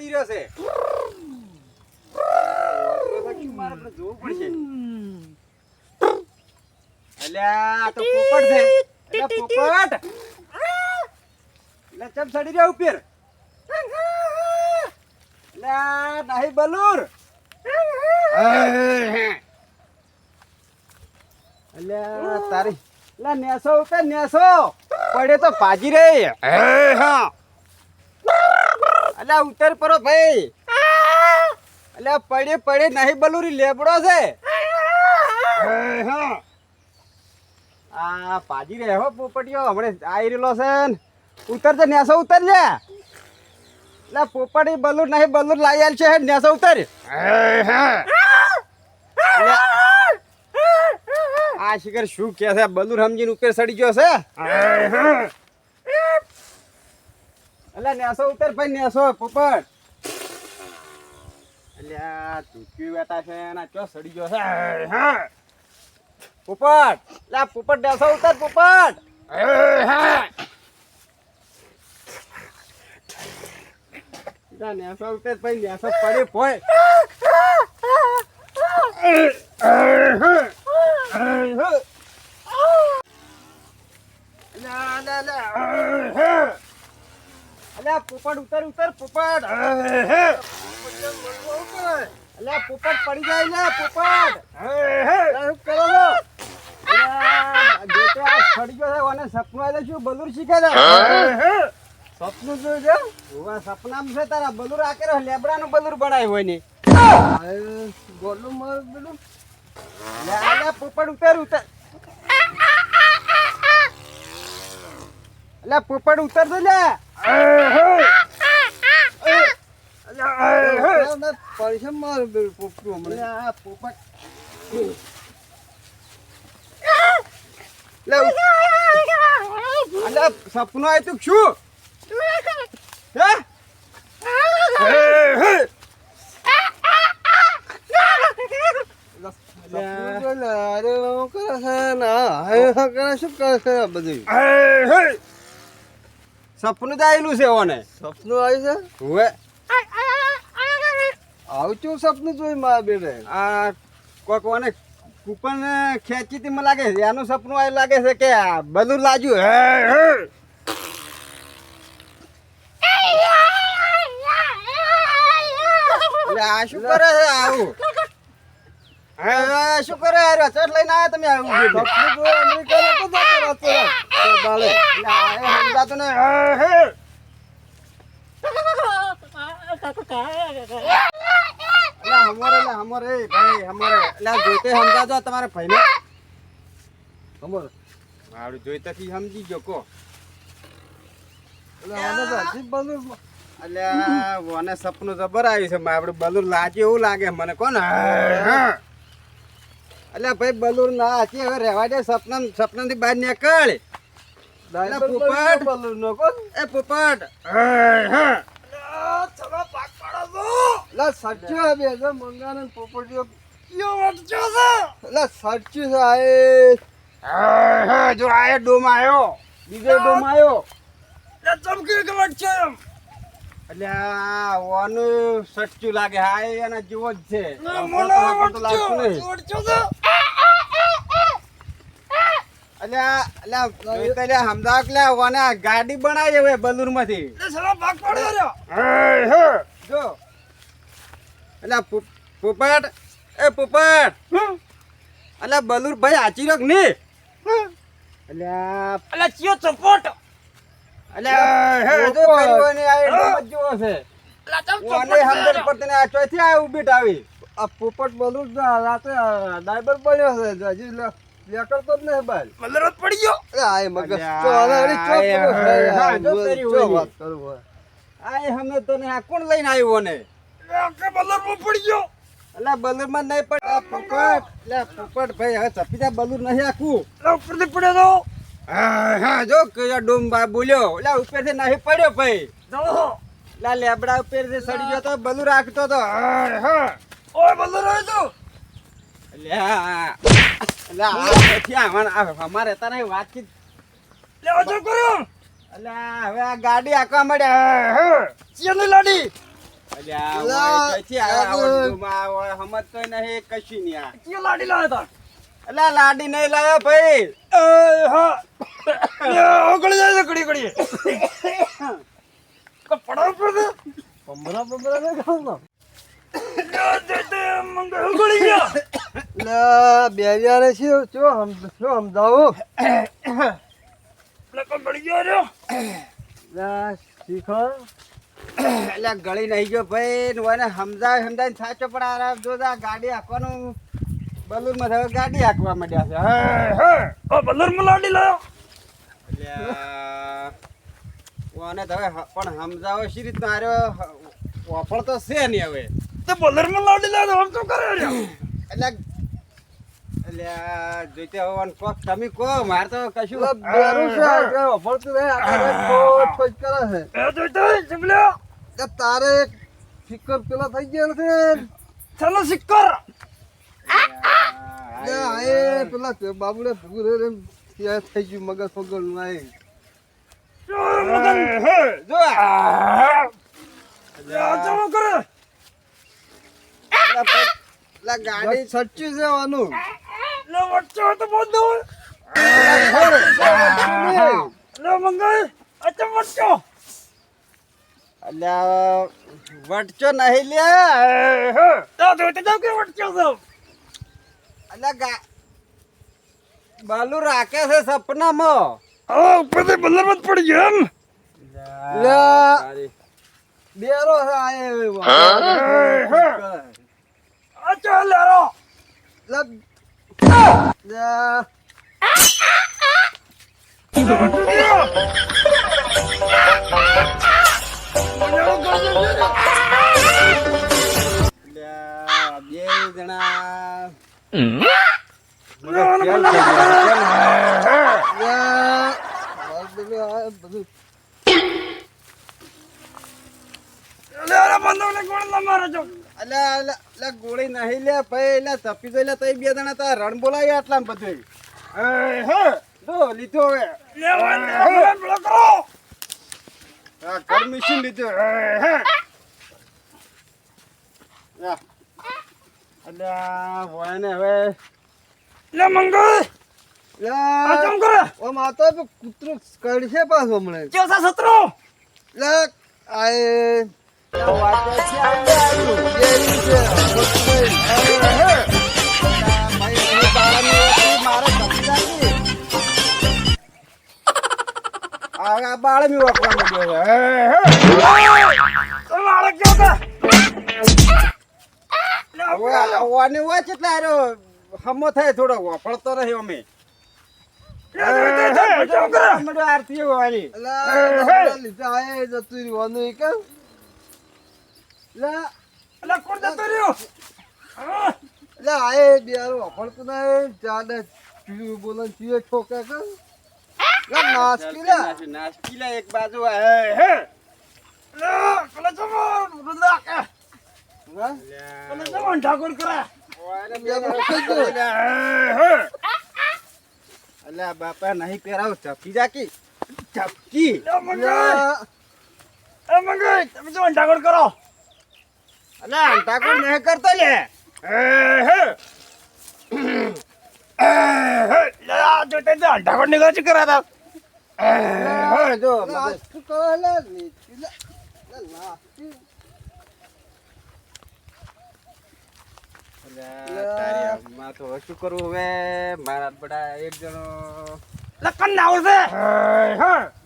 સડી રહ્યો છે વાંદરો તો કેમ મારે આપણે જોવું પડશે. અલ્યા, તો પોપટ છે. પોપટ. અલ્યા, ચમ સડી રહ્યો ઉપર અલ્યા, નાહી બલુર. અલ્યા તારી અલ્યા નેસો ઉપર નેસો. પડે તો પાજી રે. હા. અલ્યા ઉતર પરો ભાઈ. અલ્યા પડે પડે નહીં બલુરી લેબડો છે. આ પાજી રે હો પોપટીઓ હમણે આઈ રહેલો છે ઉતર છે નેસો ઉતર લે લે પોપટી બલુર નહીં બલુર લાઈ આલ છે હે નેસો ઉતર. આ શિખર શું કે છે? બલુર સમજીને ઉપર સડી ગયો છે. અલ્યા, નેસો ઉતર ભાઈ, નેસો, પોપટ. અલ્યા ચૂક્યું બેઠા છે? એના ચો સડી ગયો છે? પોપટ લા પોપટ, નેસો ઉતર, પોપટ. નેસો ઉતર ભાઈ, નેસો પડે પોય લા લા લા અલ્યા પોપટ ઉતર ઉતર પોપટ. અલ્યા પોપટ પડી જાય ને પોપટ. શું કરો છો? આ સડી ગયો ઓને સપનું આવે શું બલુર શીખે છે. સપનું છે? સપનામાં છે તારા બલુર આ કરે લેબડાનું બલુર બનાવ્યું હોય ને. ગોલું મારું પેલું અલ્યા, પોપટ ઉતર ઉતર. અલ્યા પોપટ ઉતર તો લે પૈસા મારું પોપટું હમણાં પોપટ સપનું આવ્યું તું શું અરે શું કરે છે બધું સપનું તો આવેલું છે ઓને. સપનું આવ્યું છે? હવે આવું ચું સપનું જોઈ મારા બેટે આ કોક ઓને કૂપન ખેંચી તી મને લાગે છે એનું સપનું આવ્યું લાગે છે કે આ બધું લાજ્યું હે આ શું કરે છે આવું? આ શું કરે? રહ્યો? ચટ લઈને આવ્યા તમે? આવું બધું? અમેરિકા નતો જતો રાતો. રાત બાળે. એટલે આ એ સમજાતું હે, હે. હમોરે એટલે હમોરે. ભાઈ હમોરે. આ જોઈતે સમજાજો તમારે ભાઈને. ખબર મારું જોઈતે થી સમજી ગયો કો. એટલે મને સપનું જબર આવ્યું છે આપડે બધું લાગે એવું લાગે મને કોણ એટલે ભાઈ બલુર ના હાચી હવે રહેવા દે સપના સપનાથી બહાર નીકળ. પોપટ. બલૂર નો એ પોપટ સાચું આ બે હજાર મંગાને પોપટીઓ લા સાચું છે આ એ જો આ ડોમ આવ્યો બીજો ડોમ આવ્યો એટલે આ ઓનું સચ્ચું લાગે હા એના જેવો જ છે. એટલે એટલે ગાડી બનાવી હવે બલુરમાંથી જો. એટલે પોપટ એ પોપટ. એટલે બલુર ભાઈ આચી રોક ને એટલે અલા ચિયો ચપોટ. પોપટ રાતે ડાયબર છે હજી લે- જ નહીં બાર મલરત પડી ગયો. આ મગજ ચો જો બોલ, કર્યું ચો હોય. વાત કરું આ હમે તો ને આ કોણ લઈને આવ્યો ને? કે મલરમાં પડી ગયો. એટલે બલુરમાં નહીં પડ. આ પોપટ એટલે પોપટ ભાઈ હવે ચપીતા બલુર નહીં આખું. ઉપરથી પડ્યો તો. હા જો ડોમ બોલ્યો એટલે ઉપરથી નહીં પડ્યો ભાઈ લા લેબડા ઉપરથી સડી ગયો તો બલુર રાખતો તો ઓય મલર આવ્યો તો અમારે તારે વાતચીત લે આ શું કર્યું અલ્યા હવે આ ગાડી આંકવા મળ્યા ચેની લાડી અલ્યા સમજતોય નહીં કશું નહીં આ. ચે લાડી લાવ્યા અલ્યા લાડી નહીં લાવ્યો ભાઈ. ઓગળી જાય કડી ઘડી ઘડી. કો પડાવ પડે તે મંગ, ઓગળી ગયા. લે બેરિયા ને શું શું સમ- શું સમજાવું લે ગળી નહીં ગયો ભાઈ, ને સમજાય સમજાય સાચો પણ આ જો આ ગાડી હાંકવાનું. બલૂનમાં હવે ગાડી હાંકવા માંડ્યા છે. હે હે. ઓ બલરમાં લાડી લાયો? ઓને તો હવે પણ સમજાવો શી રીતના આર્યો ઓફળ તો છે નહીં હવે. તો બલરમાં લાડી લાયો આમ તો કરે એટલે અલ્યા જોઈતે હોવાનું કોક તમે કહો મારે તો કશું બેરું છે આ કે કરે એ જોઈતો ચીમલ્યો? કે તારે એક ફિકર પેલા થઈ ગયા છે. ચાલો સિક્કર લે આ એ પેલા તે બાબુને ભૂગું રે રે ત્યાં થઈ ગયું મગજ મગજનું આ એ. મગન જો ચમો કરે. અલ્યા ગાડી સચ્ચી છે આનું. લે વચ્ચે તો બોલ દો લે મંગાઈ આ વચ્ચો. અલ્યા વટચો નહીં તા કે વચ્ચો છો? અલ્યા ગા બાલુ રાખે છે સપનામાં. હા ઉપરથી બલર મત પડી ગયો એમ. બેરો છે આ એ આ ચાલ લેરો. લે. ગોળી નહીં લે ભાઈ એટલે તપી ગયેલા તઈ બે જણા તા રણ બોલાય આટલા બધું જો. લીધો હવે લે વાંધો પેલો કરો આ ભોયને હવે. લે મંગાઈ લે. આ ચમ કરે. ઓ માતા કૂતરો કડશે પાછો હમણાં. ચોસા સત્રો લે આ એ. વાંચે છે ઓને વાંચ એટલે હારો હમો થાય થોડો વાપરતો નહીં અમે. કરે આરતી હોવાની. લીધે આ એ જતું રહ્યું આનું એ કેમ લે લે કોણ જતો રહ્યો? લે આ એ બેરો વફળતું નહીં ચાલે પીવું ચીએ ઠોકે કે. લે નાસકી લે. એક બાજુ હે હે. લા કલા જમો હા? ઠાકોર કરે અલ્યા બાપા નહીં પહેરાવ ચપકી જાકી ચપકી મંગાઈ તમે જો ઠાકોર કરો અલ્યા ટાકોર નહીં કરતો લે જોતે તો ઠાકોરની ગાજી કરાતા જો લે નાસ્કી કરે લે નીચી લે લે નાસ્કી અલ્યા, તારી તો શું કરું હવે? મારા બડા એક જણો. લે કન આવશે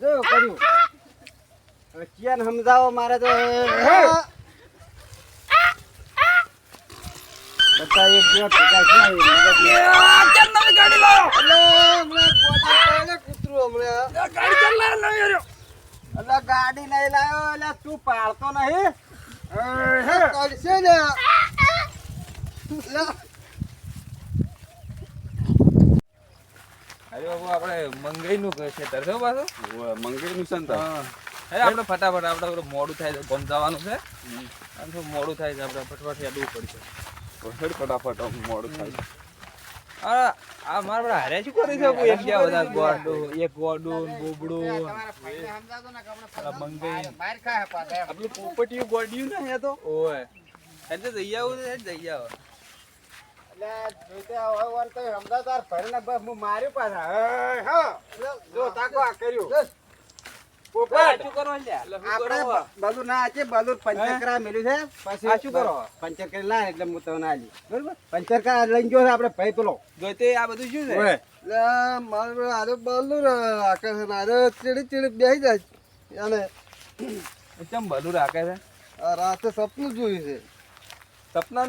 જો કર્યું. ચિયાન સમજાવો મારે તો? બધા એક જણો ભેગા ગાડી લાયો લે હમણાં ગોડા ને કૂતરું હમણાં. નહીં લાવ્યો એટલે તું પાડતો નહીં. ને. અરે બાબુ આપણે મંગઈનું ખેતર છે પાછું? મંગળી નું સંત અરે આપણે ફટાફટ આપણે મોડું થાય છે. ગમ જવાનું છે થોડું મોડું થાય છે આપણે ફટફટ યાદવું પડશે ફટાફટ મોડું થાય આ આ મારા બધા હારે શું કરી શકું? એક બધા ગોડું એક ગોડું બોબડું. મંગઈ આપણું પોપટીયું ગોડિયું ને અહીંયા તો? ઓય. એટલે જઈ આવું છે જઈ આવો. બધું ના છે? બધું પંચર કરા? મેલ્યું છે. પછી? શું કરો? પંચરકર ના એટલે હું તમને આલી. બરોબર? પંચર કરા લઈને ગયો આપડે આપણે ભાઈ પેલો જોઈતે આ બધું શું છે? મારું આરે બાલું રાખે છે ને આરે ચીડી ચીડી બેસી જાય અને બધું રાખે છે? આ રાતે સપનું જોયું છે. સપના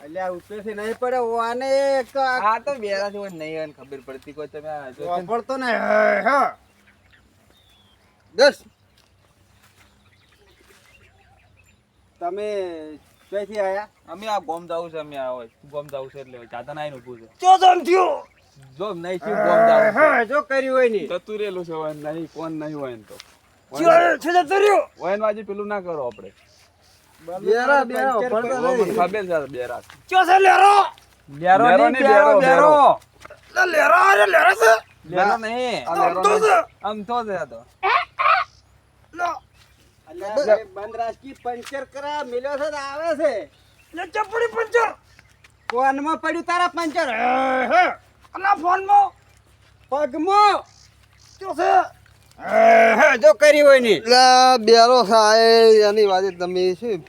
એટલે આ ઉપરથી નહીં પડે આને એક આ આ તો બેરા જેવો નહીં હોય ને ખબર પડતી કોઈ તમે આ ને. વાપરતો ને હે, હા. દસ. તમે ક્યાંથી આયા? અમે આ ગોમ જાવું છે અમે આ હોય. ગોમ જાવું છે એટલે જાતા નાઈ ઊભું છે. ચો તમ થયો. જો નહીં થયું ગોમ જાવું હા, જો કર્યું હોય નહીં જતું રહેલું છે નહીં કોણ નહીં હોય ને તો. છે આજે પેલું ના કરો આપણે. બેરા બેરા પંચર પડતા કર્યું. નહીં. ખબર છે બેરા. ચો છે લેરો? લેરો નહીં નહીં, બેરો બેરો, બેરો. લેરો અરે લેરો છે? બેરો નહીં. આ તો છે. આમ તો છે તો. લો. અલ્યા, બંધ રાજકી પંચર કરા મિલ્યો છે આવે છે. લે ચપડી પંચર. ફોનમાં પડ્યું તારા પંચર. હે, હે. અલા ફોનમાં પગમાં. ચો છે? હે, હે, જો કરી હોયની. એટલે બેરો સાહેબ એની વાતે તમે શું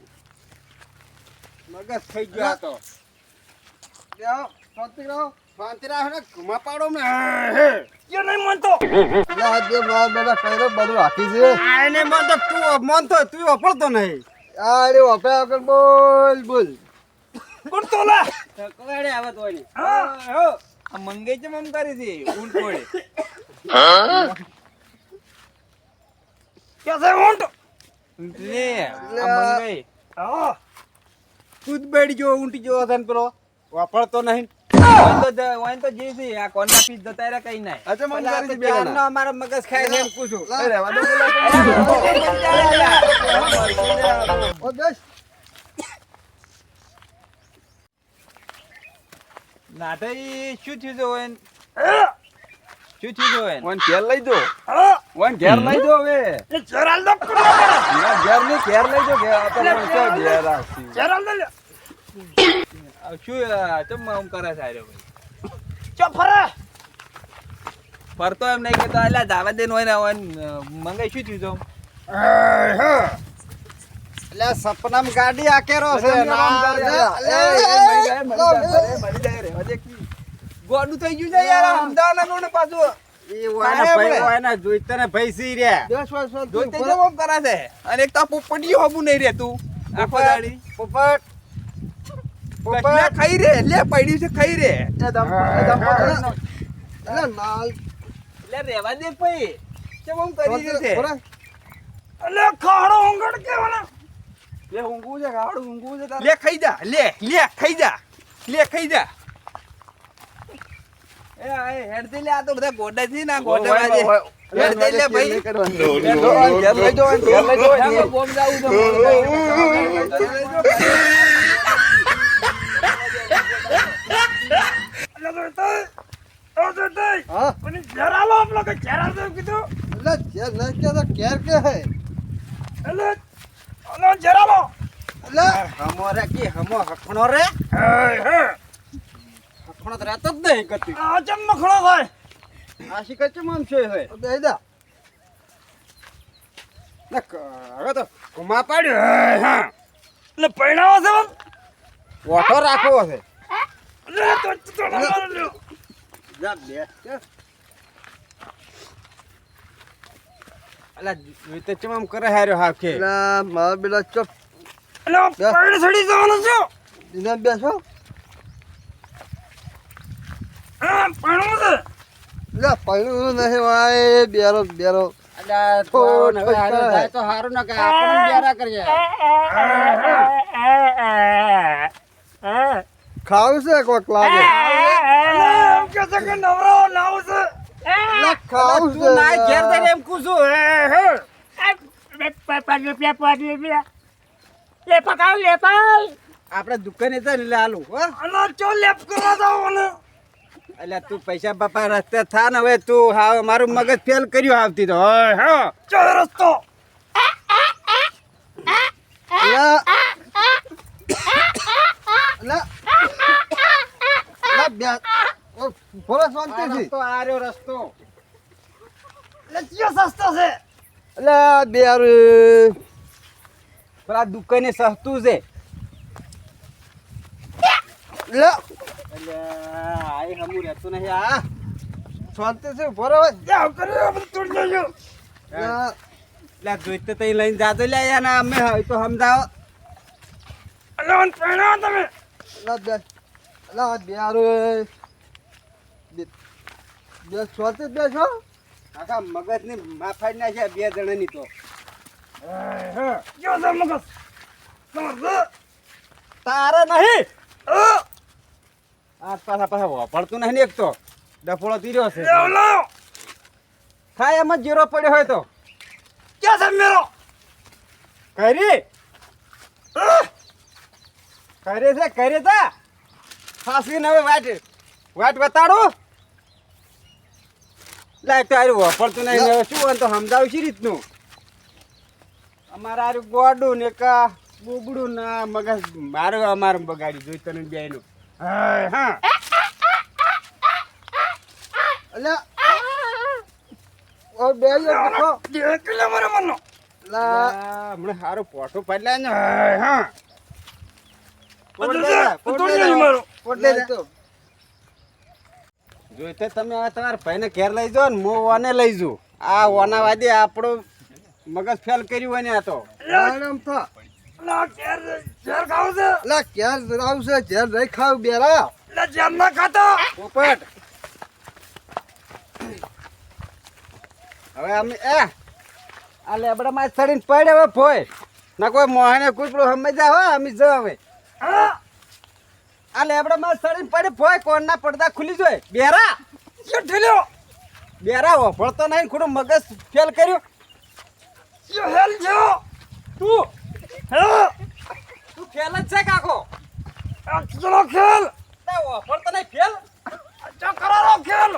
મગજ થઈ ગયો તો. બેહો, શાંતિ રહો. શાંતિ રાખો ને ઘુમા પાડો ને હે, હે. નહીં માનતો. લ્યો આ જે મારા બેટા કઈરો બધું રાખી છે. આ એને માનતો તું માનતો તું વાપરતો નહીં. આ રે વપરાય વગર બોલ બોલ. કરતો લા. કોડે આવે તો ને હા. હો આ મંગે છે મમ કરી છે? ઊંટ કોડે કે છે ઊંટ? લે. આ મંગે હા. તું જ જો ઊંટી જો છે ને પેલો વાપરતો નહીં તો જ- જે છે આ કોના પીસ જતા રહ્યા કઈ નહીં અચ્છા મમ કરી તો અમારો મગજ ખાય છે એમ પૂછું લા. રહેવા ઓ દસ નાટઈ શું થયું ઓય શું થયું ઘેર લઈ જો હા ઘેર લઈ દો હવે દો ઘેરની ઘેર લઈ જો ઘેર આ તો ઘેર રાખી. દો આ શું ચમ આમ કરે છે આર્યો ભાઈ? ચો ફરે! ફરતો એમ નહીં કેતો એટલે દાવા દેન હોય ને હોય મંગાઈ શું થયું છે એટલે સપનામ ગાડી આકેરો છે ગોડું થઈ ગયું છે યાર અમદાવાદ પાછું. વાના ભાઈ વાના જોઈતા ને ભાઈ સી રહ્યા જોઈતે ઉપર. જો છે? અને એક તો આ પોપટીયો હબું નહીં રહેતું. આખો દાડી. પોપટ. ખાઈ રે લે પડ્યું છે ખાઈ રે એટલે નાલ એટલે રેવા દે ભાઈ કેમ આમ કરી રહ્યું છે થોડા- ખાડો ઊંઘડ કેવાના લે ઊંઘવું છે ખાવડું ઊંઘવું છે લે ખાઈ જા લે લે ખાઈ જા લે ખાઈ જા એ હેડ દે લે આ તો બધા ગોડા છે ના ગોડા વાજે હેડ દે લે ભાઈ ઘેર લઈ જો ઘેર લઈ જો ના, જાવું તો રહેતો જ નહીં કતી આ ચમ મખણો થાય આશી કચું આમ છે હવે દઈ દા હવે તો ઘુમા પાડ્યો. હા એટલે પૈણાવો છે ઓટો રાખવો છે. અલે તો તો મારો લ્યો જા બે અલા જોઈતે ચમ આમ કરે હાર્યો એટલે મારા બેટા ચપ અલે સડી જવાનું છે દિના બેસો હા છે એટલે પૈણું નહીં વાય બેરો તો હારું ના કાય બેરા કરજે ખાવું છે કોક લાગે? એમ કે છે કે નવરો નાવ છે એટલે ખાવું છે તું ના ઘેર જઈને એમ કુસુ હે. હે આપણે દુકાને તો ને હો. અલા ચો લેપ કરવા જાવ ને એટલે તું પૈસા બાપા રસ્તે થા ને હવે તું હા મારું મગજ ફેલ કર્યું આવતી તો હા હા. ચો રસ્તો? લા લા લા બે. બોલો શાંતિથી. રસ્તો આ રહ્યો રસ્તો. લે ચિયો સસ્તો છે? એટલે બે યાર પેલા દુકાને સસ્તું છે. લા એટલે આઈ હમું રહેતું નહીં આ શાંતિથી ઊભો રહો. જાવ કરે બધું તોડી જજો લા જોઈતે તઈ લઈને જાતો લે યાર અમે તો સમજાવો. તમે. લા બે લા બે યાર બે છો શાંતિ બેસો. આખા મગજની માફાઈ નાખ્યા બે જણાની તો. ચિયો છે મગજ. તારે નહીં. આ પાછા પાછા વાપરતું નહીં ને એક તો. ડફોળો તીર્યો છે. થાય એમ જ જીરો પડ્યો હોય તો. ક્યાં છે મેરો? કરી. કરે છે કરે તા ફાસવીને હવે વાટ વાટ બતાડું. લાય તારું વાપરતું નહીં ને હવે શું હોય તો સમજાવું શી રીતનું? અમારા આરું ગોડું ને કા બુગડું ના મગજ મારું અમારું બગાડી જોઈ તને બેનું હા હા. અલ્યા ઓ બે દેખો. દેખ લે મારે મનો લા હમણાં સારું પોઠું પડ્યા ને. હા, જોઈતે તમે આ તમારા ભાઈને ઘેર લઈ જાઓ ને હું ઓને લઈ જઉં. આ ઓના વાદે આપણો મગજ ફેલ કર્યું હોય ને આ તો. આરામ થા. લા ઘેર આવશે રહી ખાવ બેરા. લે જેમ ના ખાતા. પોપટ. હવે અમે એ આ લેબડામાં ચડીને પડે હવે ભોય. ના કોઈ મોહને કૂતરું સમજ્યા હોય અમે જો હવે. આ લેબડામાં ચડીને પડે ભોય કોણના પડદા ખુલી જોય. બેરા. શું ઠેલ્યો? બેરા વફળતો નહીં ખોટું મગજ ફેલ કર્યો. શું હેલ છો તું. તું ફેલ જ છે કાકો. ચલો ખેલ. વફળતો નહીં ફેલ. ચો કરારો ખેલ.